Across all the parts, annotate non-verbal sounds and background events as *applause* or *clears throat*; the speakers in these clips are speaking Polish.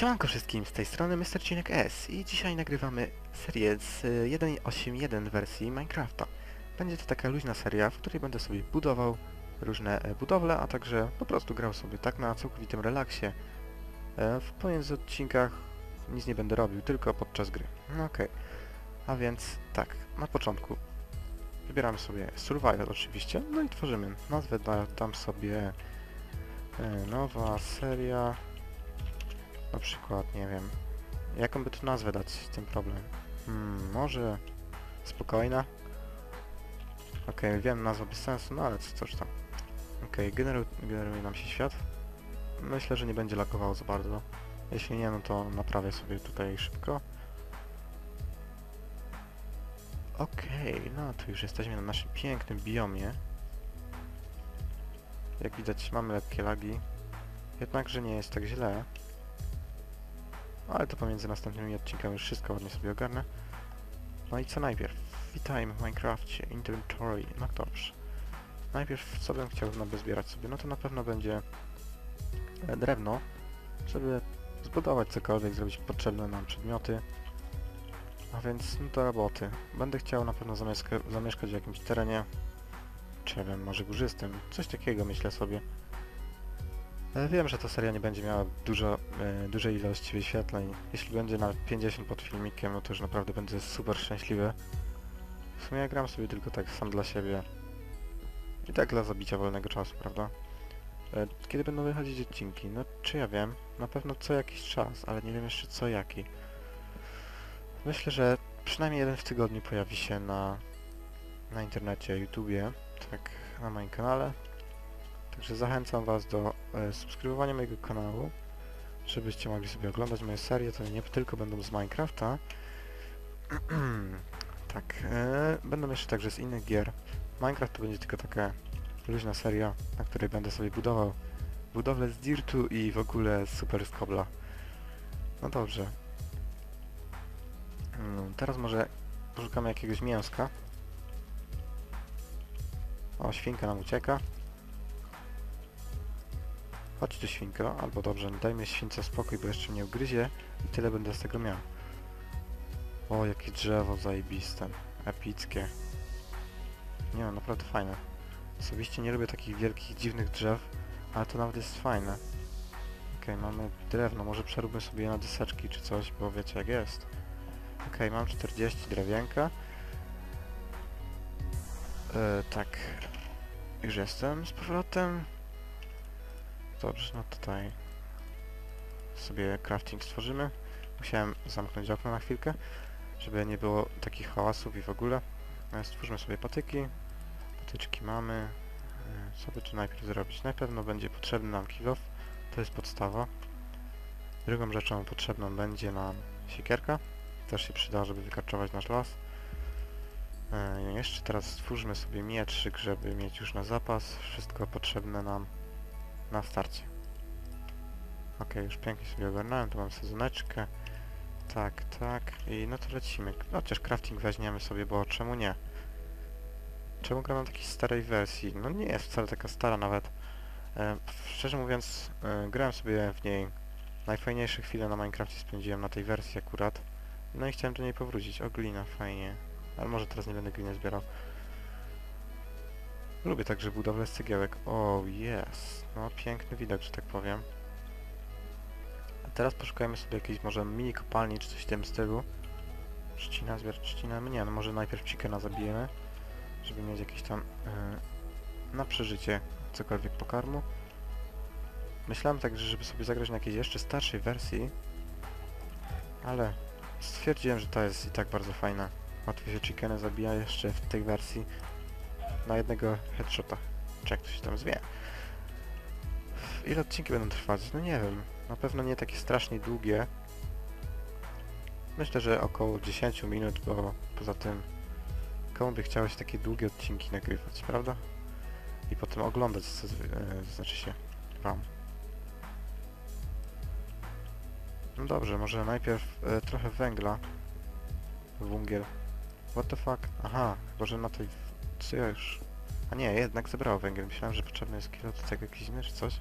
Siemanko wszystkim, z tej strony Mr. Cinek S i dzisiaj nagrywamy serię z y, 1.8.1 wersji Minecrafta. Będzie to taka luźna seria, w której będę sobie budował różne e, budowle, a także po prostu grał sobie tak na całkowitym relaksie. E, W pomiędzy odcinkach nic nie będę robił, tylko podczas gry. No okej. A więc tak, na początku wybieramy sobie Survival oczywiście, no i tworzymy. Nazwę da, dam sobie e, nowa seria na przykład, nie wiem, jaką by tu nazwę dać ten problem? Hmm, może spokojna? Okej, wiem, nazwa bez sensu, no ale co, cóż tam. Okej, generu generuje nam się świat. Myślę, że nie będzie lagowało za bardzo. Jeśli nie, no to naprawię sobie tutaj szybko. Okej, no to już jesteśmy na naszym pięknym biomie. Jak widać mamy lekkie lagi. Jednakże nie jest tak źle. Ale to pomiędzy następnymi odcinkami już wszystko ładnie sobie ogarnę. No i co najpierw? Witajmy w Minecrafcie, Inventory, no dobrze. Najpierw co bym chciał na zbierać sobie? No to na pewno będzie e, drewno, żeby zbudować cokolwiek, zrobić potrzebne nam przedmioty. A więc no do roboty. Będę chciał na pewno zamieszka zamieszkać w jakimś terenie, wiem, może górzystym, coś takiego myślę sobie. E, Wiem, że ta seria nie będzie miała dużo, e, dużej ilości wyświetleń. Jeśli będzie na 50 pod filmikiem, no to już naprawdę będę super szczęśliwy. W sumie ja gram sobie tylko tak sam dla siebie. I tak dla zabicia wolnego czasu, prawda? E, Kiedy będą wychodzić odcinki? No czy ja wiem? Na pewno co jakiś czas, ale nie wiem jeszcze co jaki. Myślę, że przynajmniej jeden w tygodniu pojawi się na, na internecie, YouTubie, tak na moim kanale. Także zachęcam Was do e, subskrybowania mojego kanału, żebyście mogli sobie oglądać moje serie, to nie tylko będą z Minecrafta. *clears throat* tak, e, będą jeszcze także z innych gier. Minecraft to będzie tylko taka luźna seria, na której będę sobie budował budowlę z Dirtu i w ogóle super z Kobla. No dobrze. Mm, teraz może poszukamy jakiegoś mięska. O, świnka nam ucieka. Chodź tu świnko, albo dobrze, dajmy śwince spokój, bo jeszcze mnie ugryzie i tyle będę z tego miał. O, jakie drzewo zajebiste, epickie. Nie no, naprawdę fajne. Osobiście nie lubię takich wielkich, dziwnych drzew, ale to nawet jest fajne. Okej, mamy drewno, może przeróbmy sobie je na deseczki czy coś, bo wiecie jak jest. Okej, mam 40 drewienka. E, tak, już jestem z powrotem. Dobrze, no tutaj sobie crafting stworzymy. Musiałem zamknąć okno na chwilkę, żeby nie było takich hałasów i w ogóle. E, Stwórzmy sobie patyki. Patyczki mamy. E, Co by tu najpierw zrobić? Na pewno będzie potrzebny nam kilof. To jest podstawa. Drugą rzeczą potrzebną będzie nam siekierka. Też się przyda, żeby wykarczować nasz las. E, jeszcze teraz stwórzmy sobie mietrzyk, żeby mieć już na zapas wszystko potrzebne nam na starcie. Ok, już pięknie sobie ogarnąłem, tu mam sezoneczkę. Tak, tak. I no to lecimy. Chociaż crafting weźmiemy sobie, bo czemu nie? Czemu gram na takiej starej wersji? No nie jest wcale taka stara nawet. E, szczerze mówiąc, e, grałem sobie w niej. Najfajniejsze chwile na Minecrafcie spędziłem na tej wersji akurat. No i chciałem do niej powrócić. O, glina, fajnie. Ale może teraz nie będę gliny zbierał. Lubię także budowlę z cegiełek. O, jest. No, piękny widok, że tak powiem. A teraz poszukajmy sobie jakiejś może mini kopalni, czy coś w tym stylu. Trzcina, zbierz trzcinę. Nie, no może najpierw chickena zabijemy, żeby mieć jakieś tam yy, na przeżycie cokolwiek pokarmu. Myślałem także, żeby sobie zagrać na jakiejś jeszcze starszej wersji, ale stwierdziłem, że ta jest i tak bardzo fajna. Łatwiej się chickeny zabija jeszcze w tej wersji na jednego headshota. Czy jak to się tam zwie. Ile odcinki będą trwać? No nie wiem. Na pewno nie takie strasznie długie. Myślę, że około 10 minut, bo poza tym komu by chciało się takie długie odcinki nagrywać, prawda? I potem oglądać, co, e, znaczy się wam. No dobrze, może najpierw e, trochę węgla. Węgiel. What the fuck? Aha, chyba że na tej... Co ja już... A nie, jednak zebrało węgiel. Myślałem, że potrzebny jest kilo jakiś inny czy coś.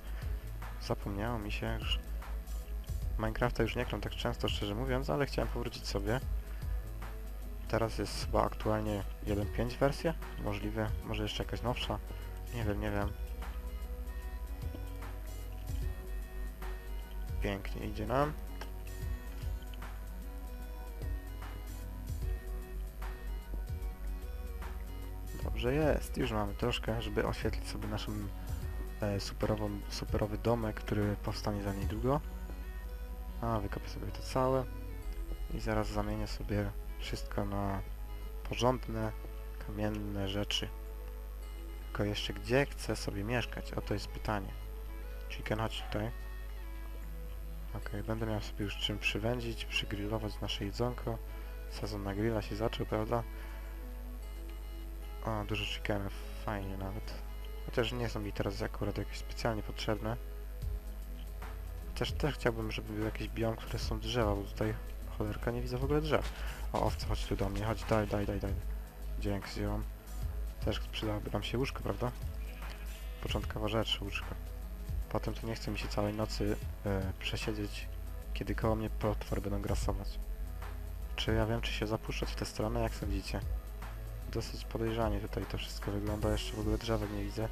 Zapomniało mi się już. Minecrafta już nie gram tak często, szczerze mówiąc, ale chciałem powrócić sobie. Teraz jest chyba aktualnie 1.5 wersja? Możliwe, może jeszcze jakaś nowsza. Nie wiem, nie wiem. Pięknie idzie nam. Dobrze jest, już mamy troszkę, żeby oświetlić sobie naszą e, superową, superowy domek, który powstanie za niedługo. A, wykopię sobie to całe i zaraz zamienię sobie wszystko na porządne, kamienne rzeczy. Tylko jeszcze gdzie chcę sobie mieszkać? Oto jest pytanie. Chicken, chodź tutaj. Okej, będę miał sobie już czym przywędzić, przygrillować nasze jedzonko. Sezon na grilla się zaczął, prawda? O, dużo chickenów, fajnie nawet. Chociaż nie są mi teraz akurat jakieś specjalnie potrzebne. Chociaż też chciałbym, żeby był jakiś biom, które są drzewa, bo tutaj cholerka nie widzę w ogóle drzew. O, owca, chodź tu do mnie, chodź, daj, daj, daj, daj. Dzięki, zjąłem. Też przydałoby nam się łóżko, prawda? Początkowa rzecz, łóżko. Potem to nie chce mi się całej nocy e, przesiedzieć, kiedy koło mnie potwory będą grasować. Czy ja wiem, czy się zapuszczać w tę stronę, jak sądzicie? Dosyć podejrzanie tutaj to wszystko wygląda, jeszcze w ogóle drzewek nie widzę,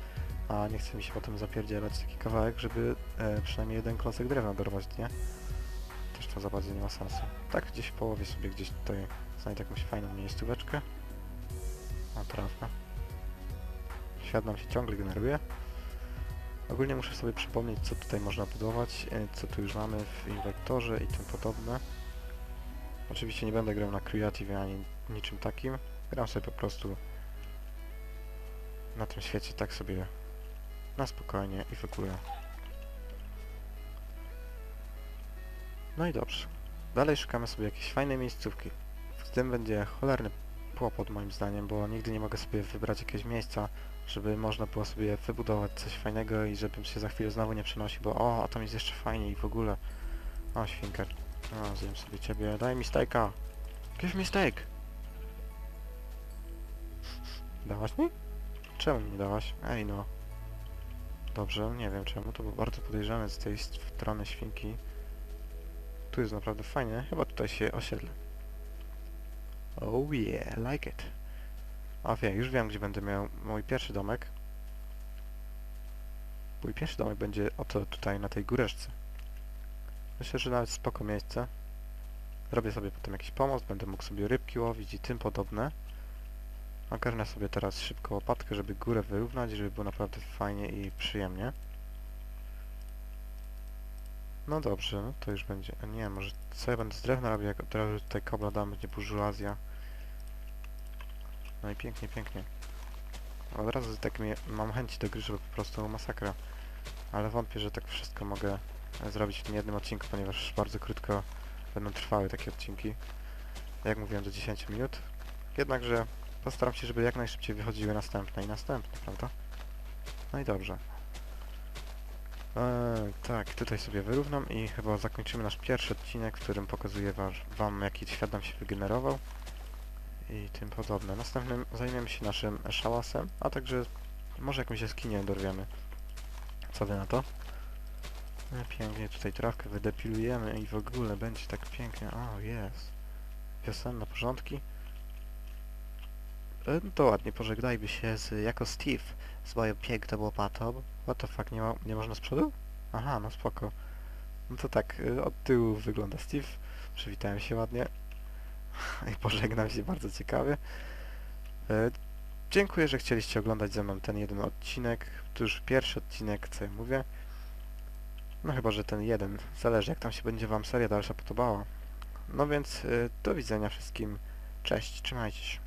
a nie chce mi się potem zapierdzielać taki kawałek, żeby e, przynajmniej jeden klocek drewna dorwać, nie? Też to za bardzo nie ma sensu. Tak gdzieś w połowie sobie gdzieś tutaj znajdę jakąś fajną miejscóweczkę. O, trawka. Świat nam się ciągle generuje. Ogólnie muszę sobie przypomnieć, co tutaj można budować, e, co tu już mamy w inwektorze i tym podobne. Oczywiście nie będę grał na Creative ani niczym takim. Gram sobie po prostu na tym świecie tak sobie na spokojnie i w ogóle. No i dobrze. Dalej szukamy sobie jakiejś fajnej miejscówki. W tym będzie cholerny kłopot moim zdaniem, bo nigdy nie mogę sobie wybrać jakiegoś miejsca, żeby można było sobie wybudować coś fajnego i żebym się za chwilę znowu nie przenosił, bo o, a tam jest jeszcze fajnie i w ogóle. O, świnka. O, zjem sobie ciebie. Daj mi steaka. Give me steak. Dałaś mi? Czemu mi dałaś? Ej no. Dobrze, nie wiem czemu, to było bardzo podejrzane z tej strony świnki. Tu jest naprawdę fajnie, chyba tutaj się osiedlę. Oh yeah, like it. A wiem, już wiem gdzie będę miał mój pierwszy domek. Mój pierwszy domek będzie oto tutaj na tej góreczce. Myślę, że nawet spoko miejsce. Zrobię sobie potem jakiś pomost, będę mógł sobie rybki łowić i tym podobne. Ogarnę sobie teraz szybko łopatkę, żeby górę wyrównać, żeby było naprawdę fajnie i przyjemnie. No dobrze, no to już będzie... Nie, może co ja będę z drewna robił, jak od razu tutaj kobla dam, będzie burżuazja. No i pięknie, pięknie. Od razu tak mnie, mam chęci do gry, żeby po prostu masakra. Ale wątpię, że tak wszystko mogę e, zrobić w tym jednym odcinku, ponieważ bardzo krótko będą trwały takie odcinki. Jak mówiłem, do 10 minut. Jednakże postaram się, żeby jak najszybciej wychodziły następne i następne, prawda? No i dobrze. Eee, tak, tutaj sobie wyrównam i chyba zakończymy nasz pierwszy odcinek, w którym pokazuję wam, jaki świat nam się wygenerował i tym podobne. Następnym zajmiemy się naszym szałasem, a także może jakąś jaskinię dorwiemy. Co wy na to? No, pięknie tutaj trawkę wydepilujemy i w ogóle będzie tak pięknie. O, jest. Wiosenne porządki. No to ładnie, pożegnajmy się z, jako Steve z moją piękną łopatą. What the fuck, nie, ma, nie można z przodu? Aha, no spoko. No to tak, y, od tyłu wygląda Steve. Przywitałem się ładnie. *laughs* I pożegnam się bardzo ciekawie. E, Dziękuję, że chcieliście oglądać ze mną ten jeden odcinek. To już pierwszy odcinek, co ja mówię. No chyba, że ten jeden. Zależy, jak tam się będzie wam seria dalsza podobała. No więc y, do widzenia wszystkim. Cześć, trzymajcie się.